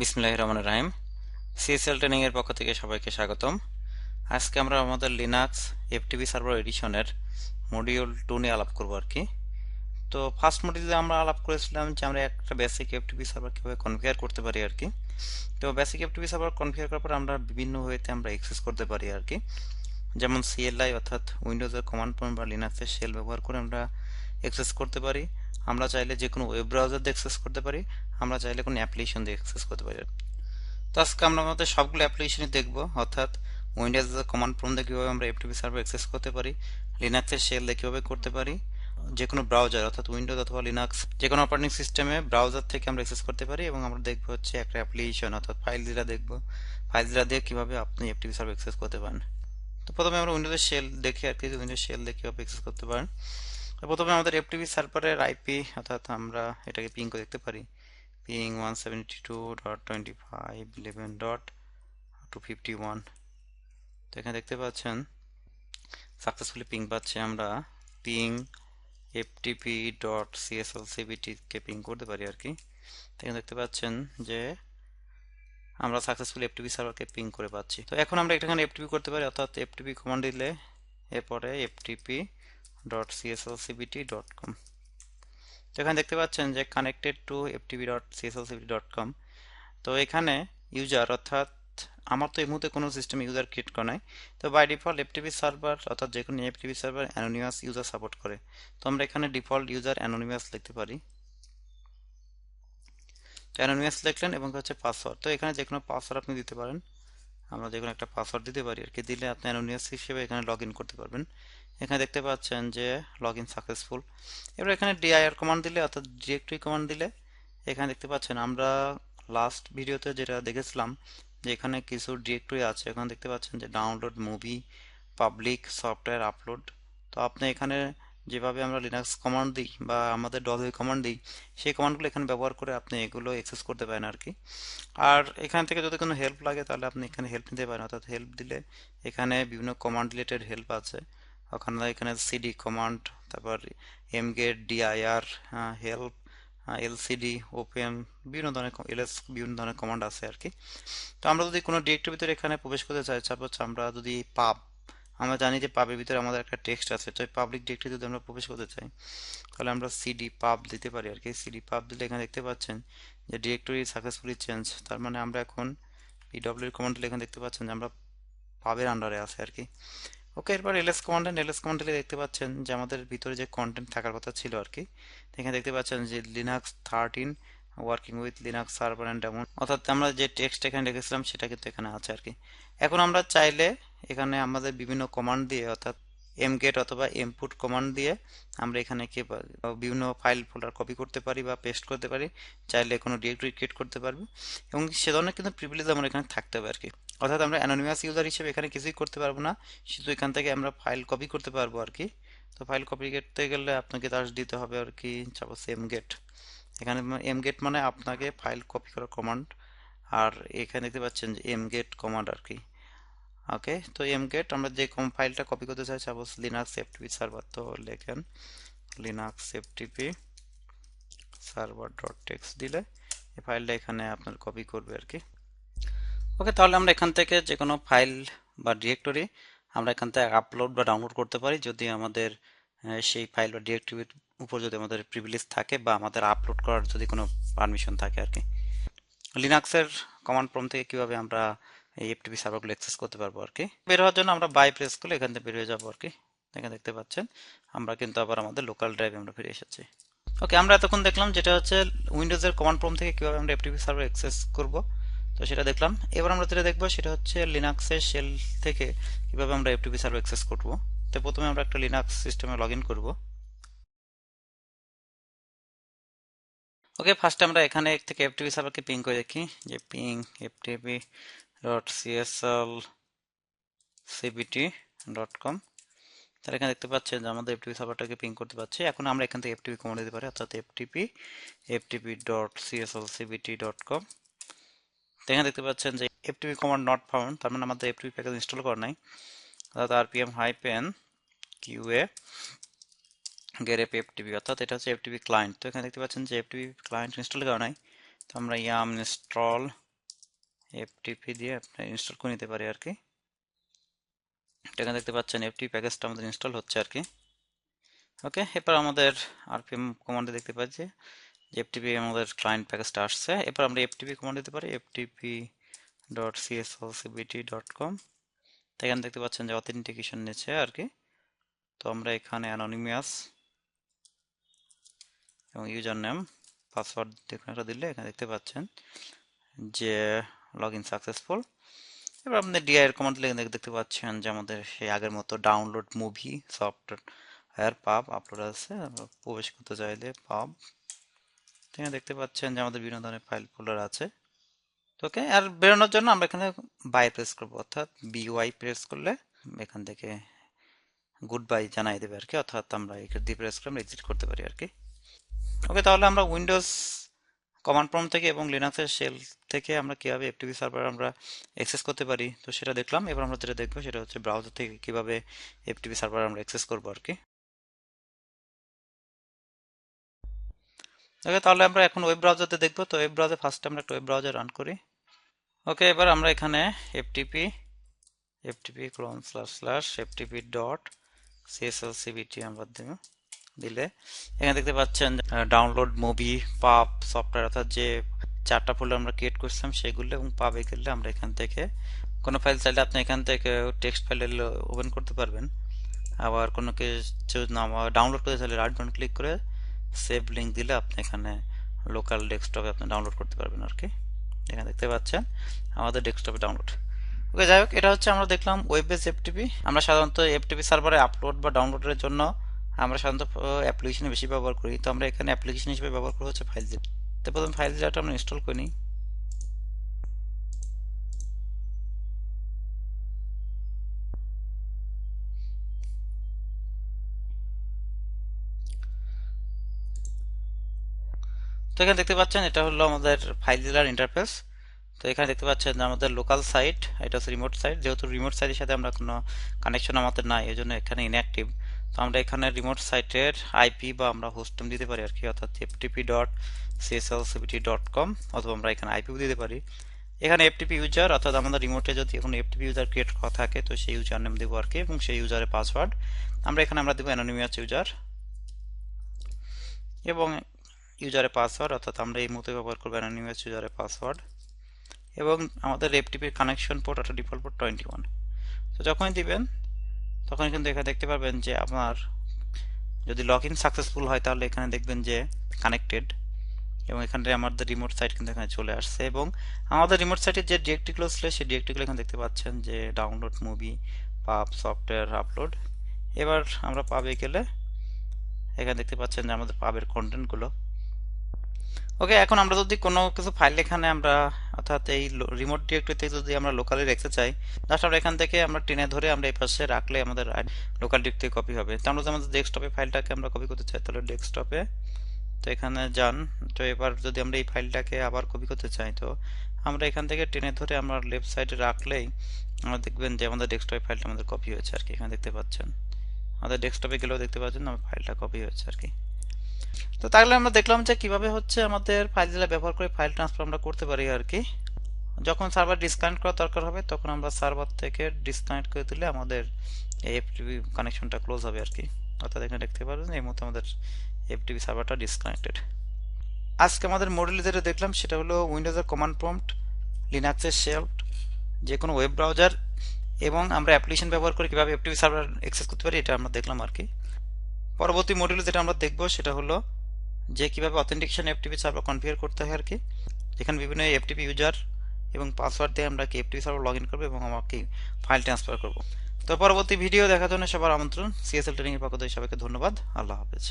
বিসমিল্লাহ রহমান রাহিম। CSL training এর পক্ষ থেকে সবাইকে স্বাগতম। আজকে আমরা আমাদের লিনাক্স এফটিপি সার্ভার এডিশনের মডিউল টু নিয়ে আলাপ করব আর কি তো ফার্স্ট মডিউলে আমরা আলাপ করেছিলাম যে আমরা একটা বেসিক এফটিপি সার্ভার কীভাবে কনফিগার করতে পারি আর কি তো বেসিক এফটিপি সার্ভার কনফিগার করার পর আমরা বিভিন্ন ওয়েতে আমরা অ্যাক্সেস করতে পারি আর কি যেমন সিএলআই অর্থাৎ উইন্ডোজের কমান্ড প্রম্পট বা লিনাক্সের শেল ব্যবহার করে আমরা অ্যাক্সেস করতে পারি। আমরা চাইলে যে কোনো ওয়েব ব্রাউজার দিয়ে অ্যাক্সেস করতে পারি। আমরা চাইলে কোনো অ্যাপ্লিকেশন দিয়ে অ্যাক্সেস করতে পারি। তো আজকে আমরা আমাদের সবগুলো অ্যাপ্লিকেশনই দেখব। অর্থাৎ উইন্ডোজ কমান্ড প্রম দিয়ে কীভাবে আমরা এফটিপি সার্ভার অ্যাক্সেস করতে পারি লিনাক্সের শেল দিয়ে কীভাবে করতে পারি যে কোনো ব্রাউজার অর্থাৎ উইন্ডোজ অথবা লিনাক্স যে কোনো অপারেটিং সিস্টেমে ব্রাউজার থেকে আমরা অ্যাক্সেস করতে পারি এবং আমরা দেখব হচ্ছে একটা অ্যাপ্লিকেশন অর্থাৎ ফাইল দিলা দেখব। ফাইল দিলা দিয়ে কীভাবে আপনি এফটিপি সার্ভার অ্যাক্সেস করতে পারেন। তো প্রথমে আমরা উইন্ডোজের শেল দেখি আর কি। উইন্ডোজ শেল দিয়ে কীভাবে অ্যাক্সেস করতে পারেন। প্রথমে আমাদের এফটিপি সার্ভারের আইপি অর্থাৎ আমরা এটাকে পিং করে দেখতে পারি। Ping one two dot twenty five eleven dot two fifty one তো এখানে দেখতে পাচ্ছেন সাকসেসফুলি পিং পাচ্ছে আমরা। পিং এফটিপি ডট সিএসএল সিবিটিকে পিং করতে পারি আর কি। এখানে দেখতে পাচ্ছেন যে আমরা সাকসেসফুলি এফটিপি সার্ভারকে পিং করে পাচ্ছি। তো এখন আমরা এখানে এফটিপি করতে পারি, অর্থাৎ এফটিপি কমান্ড দিলে, এরপরে FTP dot CSLCBT dot com তো এখানে দেখতে পাচ্ছেন যে connected to FTP dot CSLCBT dot com তো এখানে ইউজার অর্থাৎ আমার তো এই মুহূর্তে কোনো সিস্টেম ইউজার ক্রিয়েট করা নাই। তো বাই ডিফল্ট এফটিপি সার্ভার অর্থাৎ যে কোনো FTP server anonymous user support করে। তো আমরা এখানে ডিফল্ট ইউজার অ্যানোনিমাস লিখতে পারি। তো অ্যানোনিমাস লিখলেন এবং হচ্ছে পাসওয়ার্ড তো এখানে যে কোনো পাসওয়ার্ড আপনি দিতে পারেন। আমরা যে কোনো একটা পাসওয়ার্ড দিতে পারি আর কি। দিলে আপনি অ্যানোনিমাস হিসেবে এখানে লগ করতে পারবেন। এখানে দেখতে পাচ্ছেন যে লগ ইন সাকসেসফুল এবার এখানে ডিআইআর কমান্ড দিলে, অর্থাৎ ডিরেক্টরি কমান্ড দিলে, এখানে দেখতে পাচ্ছেন আমরা লাস্ট ভিডিওতে যেটা দেখেছিলাম, যে এখানে কিছু ডিরেক্টরি আছে। এখানে দেখতে পাচ্ছেন যে download movie public software upload তো আপনি এখানে যেভাবে আমরা লিনাক্স কমান্ড দিই বা আমাদের ডলবি কমান্ড দিই, সেই কমান্ডগুলো এখানে ব্যবহার করে আপনি এগুলো অ্যাক্সেস করতে পারেন আর কি আর এখান থেকে যদি কোনো হেল্প লাগে, তাহলে আপনি এখানে হেল্প নিতে পারেন। অর্থাৎ হেল্প দিলে এখানে বিভিন্ন কমান্ড রিলেটেড হেল্প আছে। ওখানে এখানে সিডি কমান্ড তারপর mget DIR help LCD open বিভিন্ন ধরনের এলএস বিভিন্ন ধরনের কমান্ড আছে আর কি তো আমরা যদি কোনো ডিরেক্টরির ভিতরে এখানে প্রবেশ করতে চাই সাপোজ আমরা যদি পাব আমরা জানি যে পাবের ভিতরে আমাদের একটা টেক্সট আছে, তো পাবলিক ডিরেক্টরি যদি আমরা প্রবেশ করতে চাই, তাহলে আমরা সিডি পাব দিতে পারি আর কি সিডি পাব দিলে এখানে দেখতে পাচ্ছেন যে ডিরেক্টরি সাকসেসফুলি চেঞ্জ তার মানে আমরা এখন পিডব্লিউর কমান্ড দিলে এখানে দেখতে পাচ্ছেন যে আমরা পাবের আন্ডারে আছে আর কি ওকে, এরপর এলএস কমান্ড এলএস কমান্ড দিলে দেখতে পাচ্ছেন যে আমাদের ভিতরে যে কন্টেন্ট থাকার কথা ছিল আর কি এখানে দেখতে পাচ্ছেন যে Linux thirteen working with Linux server and daemon অর্থাৎ আমরা যে টেক্সট এখানে রেখেছিলাম, সেটা কিন্তু এখানে আছে আর কি এখন আমরা চাইলে এখানে আমাদের বিভিন্ন কমান্ড দিয়ে, অর্থাৎ এমগেট অথবা এমপুট কমান্ড দিয়ে আমরা এখানে কি বিভিন্ন ফাইল ফোল্ডার কপি করতে পারি বা পেস্ট করতে পারি, চাইলে কোনো ডিরেক্টরি ক্রিয়েট করতে পারব। এবং সে ধরনের কিন্তু প্রিভিলেজ আমরা এখানে থাকতে হবে আর কি অর্থাৎ আমরা অ্যানোনিমাস ইউজার হিসেবে এখানে কিছুই করতে পারব না, শুধু এখান থেকে আমরা ফাইল কপি করতে পারব আর কি তো ফাইল কপি করতে গেলে আপনাকে তার দিতে হবে আর কি সাপোজ এমগেট এখানে এমগেট মানে আপনাকে ফাইল কপি করার কমান্ড আর এখানে দেখতে পাচ্ছেন যে এমগেট কমান্ড আর কি ওকে তো এমগেট আমরা যে কম ফাইলটা কপি করতে চাই সাপোজ লিনাক্স এফটিপি সার্ভার তো লেখেন Linux FTP server dot text দিলে এই ফাইলটা এখানে আপনার কপি করবে আর কি। ওকে তাহলে আমরা এখান থেকে যে কোনো ফাইল বা ডিরেক্টরি আমরা এখান থেকে আপলোড বা ডাউনলোড করতে পারি। যদি আমাদের সেই ফাইল বা ডিরেক্টরির উপর যদি আমাদের প্রিভিলেজ থাকে বা আমাদের আপলোড করার যদি কোনো পারমিশন থাকে আর কি। লিনাক্সের কমান্ড প্রম থেকে কীভাবে আমরা এই এফটিপি সার্ভারগুলো অ্যাক্সেস করতে পারব আর কি। বের হওয়ার জন্য আমরা বাই প্রেস করলে এখান থেকে বের হয়ে যাব আর কি। এখানে দেখতে পাচ্ছেন, আমরা কিন্তু আবার আমাদের লোকাল ড্রাইভে আমরা ফিরে এসেছি। ওকে আমরা এতক্ষণ দেখলাম যেটা হচ্ছে উইন্ডোজের কমান্ড প্রম থেকে কীভাবে আমরা এফটিপি সার্ভার অ্যাক্সেস করব। তো সেটা দেখলাম। এবার আমরা যেটা দেখব সেটা হচ্ছে লিনাক্সের শেল থেকে কীভাবে আমরা এফটিপি সার্ভার অ্যাক্সেস করব। তো প্রথমে আমরা একটা লিনাক্স সিস্টেমে লগ ইন করব। ওকে ফার্স্টে আমরা এখানে থেকে এফটিপি সার্ভারকে পিং করে দেখি। যে ping FTP dot CSL CBT dot com তাহলে এখানে দেখতে পাচ্ছেন যে আমাদের এফটিপি সার্ভারটাকে পিং করতে পারছি। এখন আমরা এখান থেকে এফটিপি কমান্ড দিতে পারি, অর্থাৎ FTP FTP dot CSL CBT dot com এখানে দেখতে পাচ্ছেন যে এফটিপি কমান্ড নট ফাউন্ড তার মানে আমাদের এফটিপি প্যাকেজ ইনস্টল করা নাই। অর্থাৎ RPM hyphen qa grep FTP অর্থাৎ এটা হচ্ছে এফটিপি ক্লায়েন্ট তো এখানে দেখতে পাচ্ছেন যে এফটিপি ক্লায়েন্ট ইনস্টল করা নাই। তো আমরা ইয়াম ইনস্টল এফটিপি দিয়ে আপনি ইনস্টল করে নিতে পারি আর কি এখানে দেখতে পাচ্ছেন এফটিপি প্যাকেজটা আমাদের ইনস্টল হচ্ছে আর কি ওকে এরপর আমাদের আরপিএম কমান্ডে দেখতে পাচ্ছি যে এফটিপি আমাদের ক্লায়েন্ট প্যাকেজটা আসছে। এরপর আমরা এফটিপি কমান্ড দিতে পারি FTP dot CSLCBT dot com এখানে দেখতে পাচ্ছেন যে অথেন্টিকেশন নিচ্ছে আর কি তো আমরা এখানে অ্যানোনিমিয়াস এবং ইউজার নেম পাসওয়ার্ড দিলে এখানে দেখতে পাচ্ছেন যে লগ ইন সাকসেসফুল এবার আপনি ডিআইয়ের কমান্ড দিলে দেখতে পাচ্ছেন যে আমাদের সেই আগের মতো download movie software pub upload আছে। প্রবেশ করতে চাইলে পাব এখানে দেখতে পাচ্ছেন যে আমাদের বিভিন্ন ধরনের ফাইল ফোল্ডার আছে। ওকে, আর বেরোনোর জন্য আমরা এখানে বাই প্রেস করব, অর্থাৎ বিওয়াই প্রেস করলে এখান থেকে গুড বাই জানাই দেবে আর কি। অর্থাৎ আমরা এখানে দিয়ে প্রেস করে আমরা এক্সিট করতে পারি আর কি। ওকে, তাহলে আমরা উইন্ডোজ কমান্ড প্রম থেকে এবং লিনাক্সের শেল থেকে আমরা কীভাবে এফটিভি সার্ভার আমরা অ্যাক্সেস করতে পারি, তো সেটা দেখলাম। এবার আমরা যেটা দেখব সেটা হচ্ছে ব্রাউজার থেকে কীভাবে এফটিভি সার্ভার আমরা অ্যাক্সেস করব আর কি ওকে তাহলে আমরা এখন ওয়েব ব্রাউজারতে দেখব। তো ওয়েব ব্রাউজার ফার্স্ট আমরা একটা ওয়েব ব্রাউজার রান করি। ওকে এবার আমরা এখানে FTP FTP colon slash slash FTP dot CSLCBT আমরা দেব। দিলে। এখানে দেখতে পাচ্ছেন ডাউনলোড মুভি পাব সফটওয়্যার অর্থাৎ যে চারটা ফোল্ডার আমরা ক্রিয়েট করছিলাম সেগুলো এবং পাবে গেলে আমরা এখান থেকে কোনো ফাইল চাইলে আপনি এখান থেকে টেক্সট ফাইল ওপেন করতে পারবেন। আবার কোনো কিছু ডাউনলোড করতে চাইলে রাইট বাটন ক্লিক করে সেভ লিঙ্ক দিলে আপনি এখানে লোকাল ডেস্কটপে আপনি ডাউনলোড করতে পারবেন আর কি। এখানে দেখতে পাচ্ছেন, আমাদের ডেস্কটপে ডাউনলোড ওকে যাই হোক, এটা হচ্ছে আমরা দেখলাম ওয়েব বেস এফটিপি আমরা সাধারণত এফটিপি সার্ভারে আপলোড বা ডাউনলোডের জন্য আমরা সাধারণত অ্যাপ্লিকেশন বেশি ব্যবহার করি। তো আমরা এখানে অ্যাপ্লিকেশন হিসেবে ব্যবহার করব হচ্ছে ফাইল জিপ তো প্রথম ফাইল জিপটা আমরা ইনস্টল করে নিই। তো এখানে দেখতে পাচ্ছেন, এটা হলো আমাদের ফাইল ডিলার ইন্টারফেস তো এখানে দেখতে পাচ্ছেন আমাদের লোকাল সাইট এটা হচ্ছে রিমোট সাইট যেহেতু রিমোট সাইটের সাথে আমরা কোনো কানেকশন আমাদের নাই এই জন্য এখানে ইনঅ্যাক্টিভ তো আমরা এখানে রিমোট সাইটের আইপি বা আমরা হোস্টেম দিতে পারি আর কি অর্থাৎ FTP dot CSLCBT dot com অথবা আমরা এখানে আইপিও দিতে পারি। এখানে এফটিপি ইউজার অর্থাৎ আমাদের রিমোটে যদি এখন এফটিপি ইউজার ক্রিয়েট করা থাকে, তো সেই ইউজার নেম দেবো আর কি এবং সেই ইউজারের পাসওয়ার্ড আমরা এখানে আমরা দেবো অ্যানোনিমিয়াস ইউজার এবং ইউজারের পাসওয়ার্ড অর্থাৎ আমরা এই মুহূর্তে ব্যবহার করব অ্যানোনিমাস ইউজারের পাসওয়ার্ড এবং আমাদের এফটিপির কানেকশন পোর্ট অর্থাৎ ডিফল্ট পোর্ট টোয়েন্টি ওয়ান তো যখনই দিবেন তখন কিন্তু এখানে দেখতে পারবেন যে আপনার যদি লগ ইন সাকসেসফুল হয় তাহলে এখানে দেখবেন যে কানেক্টেড এবং এখানে আমাদের রিমোট সাইট কিন্তু এখানে চলে আসছে এবং আমাদের রিমোট সাইটের যে ডিরেক্টরিগুলো ছিল সেই ডিরেক্টরিগুলো এখানে দেখতে পাচ্ছেন যে download movie pub software upload এবার আমরা পাবে গেলে এখানে দেখতে পাচ্ছেন যে আমাদের পাবের কন্টেন্টগুলো ওকে এখন আমরা যদি কোনো কিছু ফাইল এখানে আমরা অর্থাৎ এই রিমোট ডিরেক্টরি থেকে যদি আমরা লোকালি রেখতে চাই জাস্ট আমরা এখান থেকে আমরা টেনে ধরে আমরা এই পাশে রাখলে আমাদের লোকাল ডিরেক্টরি কপি হবে। তো আমরা আমাদের ডেস্কটপে ফাইলটাকে আমরা কপি করতে চাই, তাহলে ডেস্কটপে তো এখানে যান। তো এবার যদি আমরা এই ফাইলটাকে আবার কপি করতে চাই, তো আমরা এখান থেকে টেনে ধরে আমরা লেফট সাইডে রাখলেই আমরা দেখবেন যে আমাদের ডেস্কটপে ফাইলটা আমাদের কপি হয়েছে আর কি, এখানে দেখতে পাচ্ছেন। আমাদের ডেস্কটপে গেলেও দেখতে পাচ্ছেন আমার ফাইলটা কপি হয়েছে আর কি। তো তাহলে আমরা দেখলাম যে কীভাবে হচ্ছে আমাদের ফাইল জেলা ব্যবহার করে ফাইল ট্রান্সফার আমরা করতে পারি আর কি। যখন সার্ভার ডিসকানেক্ট করা দরকার হবে, তখন আমরা সার্ভার থেকে ডিসকানেক্ট করে দিলে আমাদের এফটিভি কানেকশনটা ক্লোজ হবে আর কি। অর্থাৎ এখানে দেখতে পারবেন এই মুহূর্তে আমাদের এফটিভি সার্ভারটা ডিসকানেক্টেড আজকে আমাদের মডেল যেটা দেখলাম, সেটা হলো উইন্ডোজের কমান্ড প্রম্পট লিনাক্সের শেল্ট যে কোনো ওয়েব ব্রাউজার এবং আমরা অ্যাপ্লিকেশন ব্যবহার করে কীভাবে এফটিভি সার্ভার অ্যাক্সেস করতে পারি, এটা আমরা দেখলাম আর কি। পরবর্তী মডিউলে যেটা আমরা দেখব সেটা হলো যে কীভাবে অথেন্টিকেশন এফটিপি সার্ভার কনফিগার করতে হয় আর কি যেখানে বিভিন্ন এফটিপি ইউজার এবং পাসওয়ার্ড দিয়ে আমরা কি এফটিপি সার্ভার লগ ইন করব এবং আমাকে ফাইল ট্রান্সফার করব। তো পরবর্তী ভিডিও দেখার জন্য সবার আমন্ত্রণ। সিএসএল ট্রেনিংয়ের পক্ষ থেকে সবাইকে ধন্যবাদ। আল্লাহ হাফেজ।